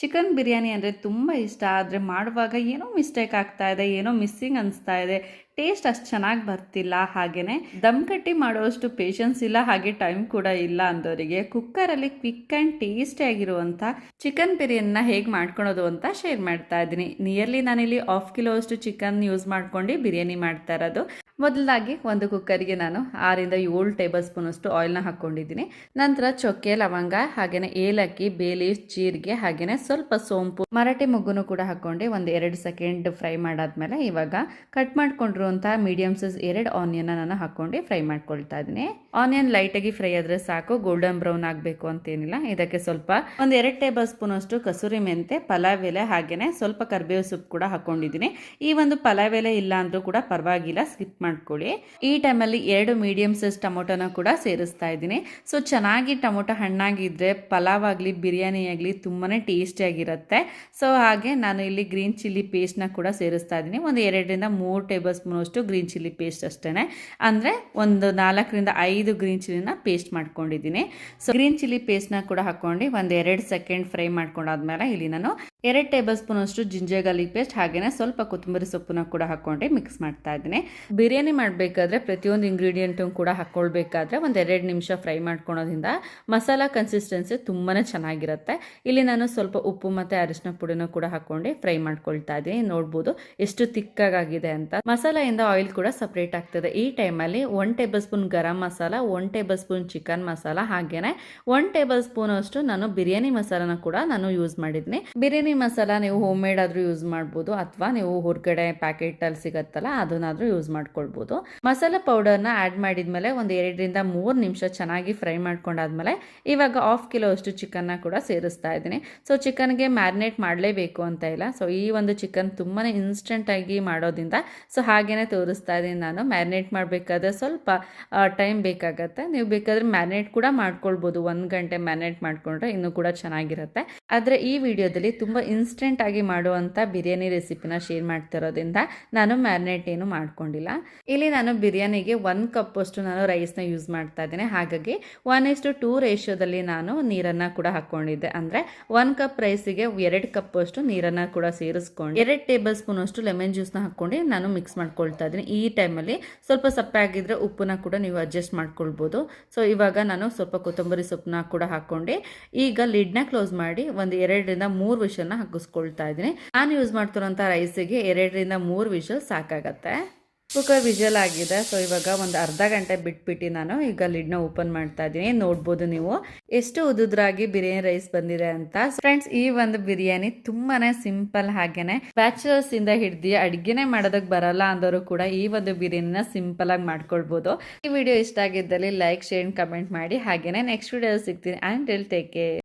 Chicken biryani ಅಂದರೆ ತುಂಬ ಇಷ್ಟ, ಆದರೆ ಮಾಡುವಾಗ ಏನೋ ಮಿಸ್ಟೇಕ್ ಆಗ್ತಾ ಇದೆ, ಏನೋ ಮಿಸ್ಸಿಂಗ್ ಅನಿಸ್ತಾ ಇದೆ. ಟೇಸ್ಟ್ ಅಷ್ಟು ಚೆನ್ನಾಗಿ ಬರ್ತಿಲ್ಲ ಹಾಗೇ ದಮ್ ಕಟ್ಟಿ ಮಾಡುವಷ್ಟು ಪೇಷನ್ಸ್ ಇಲ್ಲ, ಹಾಗೆ ಟೈಮ್ ಕೂಡ ಇಲ್ಲ ಅಂದವರಿಗೆ ಕುಕ್ಕರಲ್ಲಿ ಕ್ವಿಕ್ ಆ್ಯಂಡ್ ಟೇಸ್ಟಿಯಾಗಿರುವಂಥ ಚಿಕನ್ ಬಿರಿಯಾನಿನ ಹೇಗೆ ಮಾಡ್ಕೊಳೋದು ಅಂತ ಶೇರ್ ಮಾಡ್ತಾ ಇದ್ದೀನಿ. ನಿಯರ್ಲಿ ನಾನಿಲ್ಲಿ ಆಫ್ ಕಿಲೋ ಅಷ್ಟು ಚಿಕನ್ ಯೂಸ್ ಮಾಡ್ಕೊಂಡು ಬಿರಿಯಾನಿ ಮಾಡ್ತಾ ಇರೋದು. ಮೊದಲಾಗಿ ಒಂದು ಕುಕ್ಕರಿಗೆ ನಾನು ಆರಿಂದ ಏಳು ಟೇಬಲ್ ಸ್ಪೂನಷ್ಟು ಆಯಿಲ್ನ ಹಾಕ್ಕೊಂಡಿದ್ದೀನಿ. ನಂತರ ಚೊಕ್ಕೆ, ಲವಂಗ ಹಾಗೆಯೇ ಏಲಕ್ಕಿ ಬೇಲಿ ಜೀರಿಗೆ ಹಾಗೆಯೇ ಸ್ವಲ್ಪ ಸೋಂಪು, ಮರಾಠಿ ಮೊಗ್ಗುನು ಕೂಡ ಹಾಕ್ಕೊಂಡು ಒಂದು ಎರಡು ಸೆಕೆಂಡ್ ಫ್ರೈ ಮಾಡಾದ್ಮೇಲೆ ಇವಾಗ ಕಟ್ ಮಾಡ್ಕೊಂಡಿರುವಂಥ ಮೀಡಿಯಮ್ ಸೈಜ್ ಎರಡು ಆನಿಯನ್ನ ನಾನು ಹಾಕ್ಕೊಂಡು ಫ್ರೈ ಮಾಡ್ಕೊಳ್ತಾ ಇದ್ದೀನಿ. ಆನಿಯನ್ ಲೈಟಾಗಿ ಫ್ರೈ ಆದರೆ ಸಾಕು ಗೋಲ್ಡನ್ ಬ್ರೌನ್ ಆಗಬೇಕು ಅಂತೇನಿಲ್ಲ. ಇದಕ್ಕೆ ಸ್ವಲ್ಪ ಒಂದು ಎರಡು ಟೇಬಲ್ ಸ್ಪೂನ್ ಅಷ್ಟು ಕಸೂರಿ ಮೆಂತೆ, ಪಲಾವ್ ಎಲೆ ಹಾಗೆಯೇ ಸ್ವಲ್ಪ ಕರ್ಬೇವು ಸೊಪ್ಪು ಕೂಡ ಹಾಕೊಂಡಿದ್ದೀನಿ ಈ ಒಂದು ಪಲಾವ್ ಎಲೆ ಇಲ್ಲ ಅಂದ್ರೂ ಕೂಡ ಪರವಾಗಿಲ್ಲ, ಸ್ಕಿಪ್ ಮಾಡ್ಕೊಳ್ಳಿ. ಈ ಟೈಮಲ್ಲಿ ಎರಡು ಮೀಡಿಯಮ್ ಸೈಜ್ ಟೊಮೊಟೊನ ಕೂಡ ಸೇರಿಸ್ತಾ ಇದ್ದೀನಿ. ಸೊ ಚೆನ್ನಾಗಿ ಟೊಮೊಟೊ ಹಣ್ಣಾಗಿದ್ದರೆ ಪಲಾವ್ ಆಗಲಿ ಬಿರಿಯಾನಿ ಆಗಲಿ ತುಂಬಾ ಟೇಸ್ಟಿಯಾಗಿರುತ್ತೆ ಸೊ ಹಾಗೆ ನಾನು ಇಲ್ಲಿ ಗ್ರೀನ್ ಚಿಲ್ಲಿ ಪೇಸ್ಟ್ನ ಕೂಡ ಸೇರಿಸ್ತಾ ಇದ್ದೀನಿ. ಒಂದು ಎರಡರಿಂದ ಮೂರು ಟೇಬಲ್ ಸ್ಪೂನ್ ಅಷ್ಟು ಗ್ರೀನ್ ಚಿಲ್ಲಿ ಪೇಸ್ಟ್ ಅಷ್ಟೇ ಅಂದರೆ ಒಂದು ನಾಲ್ಕರಿಂದ ಐದು ಗ್ರೀನ್ ಚಿಲ್ಲಿನ ಪೇಸ್ಟ್ ಮಾಡ್ಕೊಂಡಿದ್ದೀನಿ. ಸೊ ಗ್ರೀನ್ ಚಿಲ್ಲಿ ಪೇಸ್ಟ್ನ ಕೂಡ ಹಾಕ್ಕೊಂಡು ಒಂದು ಎರಡು ಸೆಕೆಂಡ್ ಫ್ರೈ ಮಾಡ್ಕೊಂಡಾದ್ಮೇಲೆ ಇಲ್ಲಿ ನಾನು ಎರಡು ಟೇಬಲ್ ಸ್ಪೂನ್ ಅಷ್ಟು ಜಿಂಜರ್ ಗಾರ್ಲಿಕ್ ಪೇಸ್ಟ್ ಹಾಗೆಯೇ ಸ್ವಲ್ಪ ಕೊತ್ತಂಬರಿ ಸೊಪ್ಪನ್ನ ಕೂಡ ಹಾಕ್ಕೊಂಡು ಮಿಕ್ಸ್ ಮಾಡ್ತಾ ಇದ್ದೀನಿ. ಬಿರಿಯಾನಿ ಮಾಡಬೇಕಾದ್ರೆ ಪ್ರತಿಯೊಂದು ಇಂಗ್ರೀಡಿಯೆಂಟು ಕೂಡ ಹಾಕ್ಕೊಳ್ಬೇಕಾದ್ರೆ ಒಂದು ಎರಡು ನಿಮಿಷ ಫ್ರೈ ಮಾಡ್ಕೊಳೋದ್ರಿಂದ ಮಸಾಲ ಕನ್ಸಿಸ್ಟೆನ್ಸಿ ತುಂಬಾ ಚೆನ್ನಾಗಿರುತ್ತೆ. ಇಲ್ಲಿ ನಾನು ಸ್ವಲ್ಪ ಉಪ್ಪು ಮತ್ತು ಅರಿಶಿನ ಪುಡಿನ ಕೂಡ ಹಾಕ್ಕೊಂಡು ಫ್ರೈ ಮಾಡ್ಕೊಳ್ತಾ ಇದ್ದೀನಿ. ನೋಡ್ಬೋದು ಎಷ್ಟು ತಿಕ್ಕಾಗಿದೆ ಅಂತ. ಮಸಾಲೆಯಿಂದ ಆಯಿಲ್ ಕೂಡ ಸಪ್ರೇಟ್ ಆಗ್ತದೆ. ಈ ಟೈಮಲ್ಲಿ one tablespoon garam masala one tablespoon chicken masala ಹಾಗೇನೆ ಒನ್ ಟೇಬಲ್ ಸ್ಪೂನ್ ಅಷ್ಟು ನಾನು ಬಿರಿಯಾನಿ ಮಸಾಲಾನ ಕೂಡ ನಾನು ಯೂಸ್ ಮಾಡಿದ್ದೀನಿ. ಬಿರಿಯಾನಿ ಮಸಾಲ ನೀವು ಹೋಮ್ ಮೇಡ್ ಆದರೂ ಯೂಸ್ ಮಾಡ್ಬೋದು ಅಥವಾ ನೀವು ಹೊರಗಡೆ ಪ್ಯಾಕೆಟಲ್ಲಿ ಸಿಗತ್ತಲ್ಲ ಅದನ್ನಾದರೂ ಯೂಸ್ ಮಾಡ್ಕೊಳ್ಬೋದು. ಮಸಾಲ ಪೌಡರ್ನ ಆ್ಯಡ್ ಮಾಡಿದ್ಮೇಲೆ ಒಂದು ಎರಡರಿಂದ ಮೂರು ನಿಮಿಷ ಚೆನ್ನಾಗಿ ಫ್ರೈ ಮಾಡ್ಕೊಂಡಾದ್ಮೇಲೆ ಇವಾಗ ಹಾಫ್ ಕಿಲೋ ಅಷ್ಟು ಚಿಕನ್ನ ಕೂಡ ಸೇರಿಸ್ತಾ ಇದ್ದೀನಿ. ಸೊ ಚಿಕನ್ಗೆ ಮ್ಯಾರಿನೇಟ್ ಮಾಡಲೇಬೇಕು ಅಂತ ಇಲ್ಲ. ಸೊ ಈ ಒಂದು ಚಿಕನ್ ತುಂಬಾ ಇನ್ಸ್ಟೆಂಟಾಗಿ ಮಾಡೋದ್ರಿಂದ ಸೊ ಹಾಗೇ ತೋರಿಸ್ತಾ ಇದ್ದೀನಿ ನಾನು. ಮ್ಯಾರಿನೇಟ್ ಮಾಡಬೇಕಾದ್ರೆ ಸ್ವಲ್ಪ ಟೈಮ್ ಬೇಕಾಗತ್ತೆ. ನೀವು ಬೇಕಾದರೆ ಮ್ಯಾರಿನೇಟ್ ಕೂಡ ಮಾಡ್ಕೊಳ್ಬೋದು. ಒಂದು ಗಂಟೆ ಮ್ಯಾರಿನೇಟ್ ಮಾಡಿಕೊಂಡ್ರೆ ಇನ್ನೂ ಕೂಡ ಚೆನ್ನಾಗಿರುತ್ತೆ. ಆದರೆ ಈ ವಿಡಿಯೋದಲ್ಲಿ ತುಂಬ ಇನ್ಸ್ಟೆಂಟಾಗಿ ಮಾಡುವಂಥ ಬಿರಿಯಾನಿ ರೆಸಿಪಿನ ಶೇರ್ ಮಾಡ್ತಿರೋದ್ರಿಂದ ನಾನು ಮ್ಯಾರಿನೇಟ್ ಏನು ಮಾಡ್ಕೊಂಡಿಲ್ಲ. ಇಲ್ಲಿ ನಾನು ಬಿರಿಯಾನಿಗೆ ಒನ್ ಕಪ್ ಅಷ್ಟು ನಾನು ರೈಸ್ನ ಯೂಸ್ ಮಾಡ್ತಾ ಇದ್ದೇನೆ. ಹಾಗಾಗಿ ಒನ್ ಇಸ್ಟು ಟೂ ರೇಷಿಯೋದಲ್ಲಿ ನಾನು ನೀರನ್ನು ಕೂಡ ಹಾಕ್ಕೊಂಡಿದ್ದೆ ಅಂದರೆ ಒನ್ ಕಪ್ ರೈಸಿಗೆ ಎರಡು ಕಪ್ ಅಷ್ಟು ನೀರನ್ನು ಕೂಡ ಸೇರಿಸ್ಕೊಂಡು ಎರಡು ಟೇಬಲ್ ಸ್ಪೂನ್ ಅಷ್ಟು ಲೆಮನ್ ಜ್ಯೂಸ್ನ ಹಾಕ್ಕೊಂಡು ನಾನು ಮಿಕ್ಸ್ ಮಾಡ್ಕೊಳ್ತಾ ಇದ್ದೀನಿ. ಈ ಟೈಮಲ್ಲಿ ಸ್ವಲ್ಪ ಸಪ್ಪೆ ಆಗಿದ್ರೆ ಉಪ್ಪನ್ನ ಕೂಡ ನೀವು ಅಡ್ಜಸ್ಟ್ ಮಾಡ್ಕೊಳ್ಬೋದು. ಸೊ ಇವಾಗ ನಾನು ಸ್ವಲ್ಪ ಕೊತ್ತಂಬರಿ ಸೊಪ್ಪನ್ನ ಕೂಡ ಹಾಕ್ಕೊಂಡು ಈಗ ಲಿಡ್ನ ಕ್ಲೋಸ್ ಮಾಡಿ ಒಂದು ಎರಡರಿಂದ ಮೂರು ವಿಷಲ್ನ ಹಾಕಿಸ್ಕೊಳ್ತಾ ಇದ್ದೀನಿ. ನಾನು ಯೂಸ್ ಮಾಡ್ತಿರೋಂಥ ರೈಸಿಗೆ ಎರಡರಿಂದ ಮೂರು ವಿಷಲ್ ಸಾಕಾಗತ್ತೆ. ಕುಕ್ಕರ್ ವಿಜಲ್ ಆಗಿದೆ. ಸೊ ಇವಾಗ ಒಂದು ಅರ್ಧ ಗಂಟೆ ಬಿಟ್ಬಿಟ್ಟು ನಾನು ಈಗ ಲಿಡ್ನ ಓಪನ್ ಮಾಡ್ತಾ ಇದ್ದೀನಿ. ನೋಡ್ಬೋದು ನೀವು. ಎಷ್ಟು ಉದುದ್ರಾಗಿ ಬಿರಿಯಾನಿ ರೈಸ್ ಬಂದಿದೆ ಅಂತ. ಫ್ರೆಂಡ್ಸ್ ಈ ಒಂದು ಬಿರಿಯಾನಿ ತುಂಬಾನೇ ಸಿಂಪಲ್ ಹಾಗೇನೆ. ಬ್ಯಾಚುಲರ್ಸ್ ಇಂದ ಹಿಡ್ದು ಅಡ್ಗೆನೆ ಮಾಡೋದಕ್ ಬರಲ್ಲ ಅಂದರೂ ಕೂಡ ಈ ಒಂದು ಬಿರಿಯಾನಿನ ಸಿಂಪಲ್ ಆಗಿ ಮಾಡ್ಕೊಳ್ಬಹುದು ಈ ವಿಡಿಯೋ ಇಷ್ಟ ಆಗಿದ್ದಲ್ಲಿ ಲೈಕ್ ಶೇರ್ ಕಮೆಂಟ್ ಮಾಡಿ. ಹಾಗೇನೆ ನೆಕ್ಸ್ಟ್ ವಿಡಿಯೋ ಸಿಗ್ತೀನಿ. And take care